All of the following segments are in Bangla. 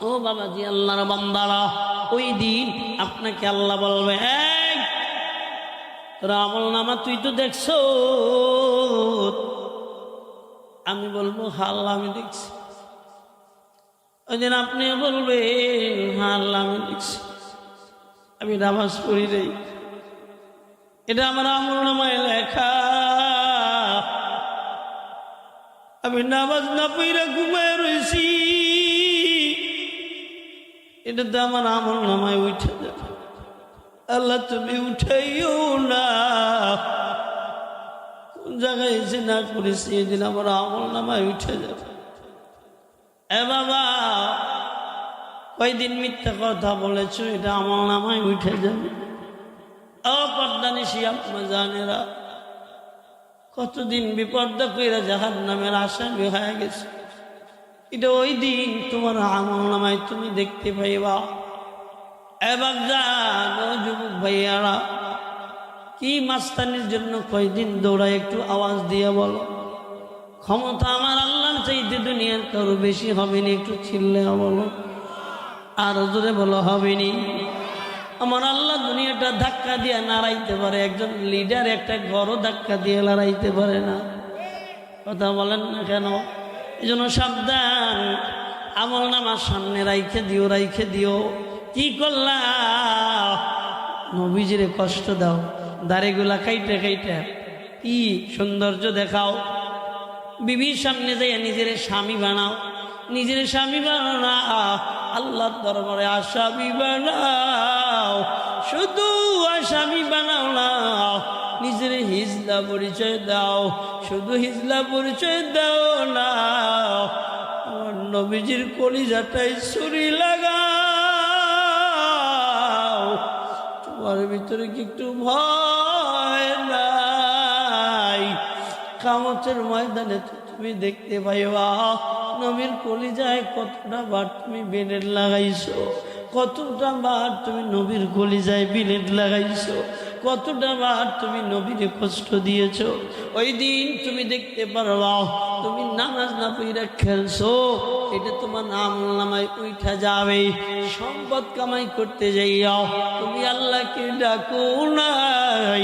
ও বাবাজি আল্লাহর বান্দারা ওই দিন আপনাকে আল্লাহ বলবে "এই, তোরা আমল নামা তুই তো দেখছ? আমি বলব আল্লাহ আমি দেখছি। ওই দিন আপনি বলবে আল্লাহ আমি দেখছি। আমি নামাজ পড়ি রে এটা আমার আমল নামায় লেখা। আমি নামাজ না পইরা ঘুমায় রয়েছি এটা তো আমার আমল নামায় উঠে যাবে। আল্লাহ তুমি উঠাইও না। কোন জায়গায় এসে না করেছি এদিন আমার আমল নামায় উঠে যাবে। এ বাবা, কয়দিন মিথ্যা কথা বলেছ, এটা আমল নামায় উঠে যাবে? অপর্দানিসি আপনার জানেরা। কতদিন বিপর্দা কইরা জাহান নামের আসামি হয়ে গেছে। এটা ওই দিন তোমার আমল নামায় তুমি দেখতে পাইবা। এবার জানো যুবক ভাইয়ারা, কি মাস্তানির জন্য কয়দিন দৌড়ায় একটু আওয়াজ দিয়ে বলো। ক্ষমতা আমার আল্লাহর চাইতে দুনিয়ার কারও বেশি হবে না, একটু চিল্লে বলো। আর জোরে বলো, হবে নি। আমার আল্লাহ দুনিয়াটা ধাক্কা দিয়ে নাড়াইতে পারে। একজন লিডার একটা ঘরও ধাক্কা দিয়ে লড়াইতে পারে না। কথা বলেন না কেন? এই জন্য সাবধান। আমল নামার সামনে রাইখে দিও রাইখে দিও। কি করলা? নবীজিরে কষ্ট দাও। দাড়িগুলা খাইতে খাইতে কি সৌন্দর্য দেখাও। বিবির সামনে যাইয়া নিজের স্বামী বানাও। নিজের স্বামী বানাও আল্লাহর দরবারে আসামি বানাও, শুধু আসামি বানাও না, নিজের হিজলা পরিচয় দাও, শুধু হিজলা পরিচয় দাও না, আমার নবীজির কলিজাটাই ছুরি লাগাও, তোমার ভিতরে কি একটু ভয় নাই? কামতের ময়দানে তুমি দেখতে পাইবা নবীর কলিজায় কতটা বার তুমি বেলেট লাগাইছো? কতটা বার তুমি নবীর কলিজায় বিলেট লাগাইছো? কতটা বার তুমি নবীরে কষ্ট দিয়েছ? ওই দিন তুমি দেখতে পারবা তুমি নামাজ না পইরা খেলছো, এটা তোমার নাম নামায় উঠা যাবে। সম্পদ কামাই করতে যাইয়াও তুমি আল্লাহকে ডাকো নাই।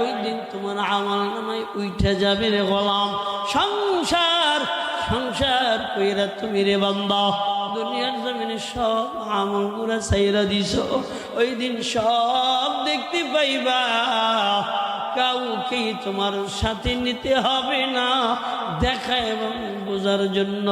ওই দিন তোমার আমল নামায় উঠা যাবে রে গোলাম। সংসার সংসার কইরা তুমি রে বান্দা, দুনিয়ার জমিনে সব আমলগুলা সাইরা দিছ। ওই দিন সব দেখতে পাইবা কাউকে তোমার সাথে নিতে হবে না, দেখা এবং বোঝার জন্য।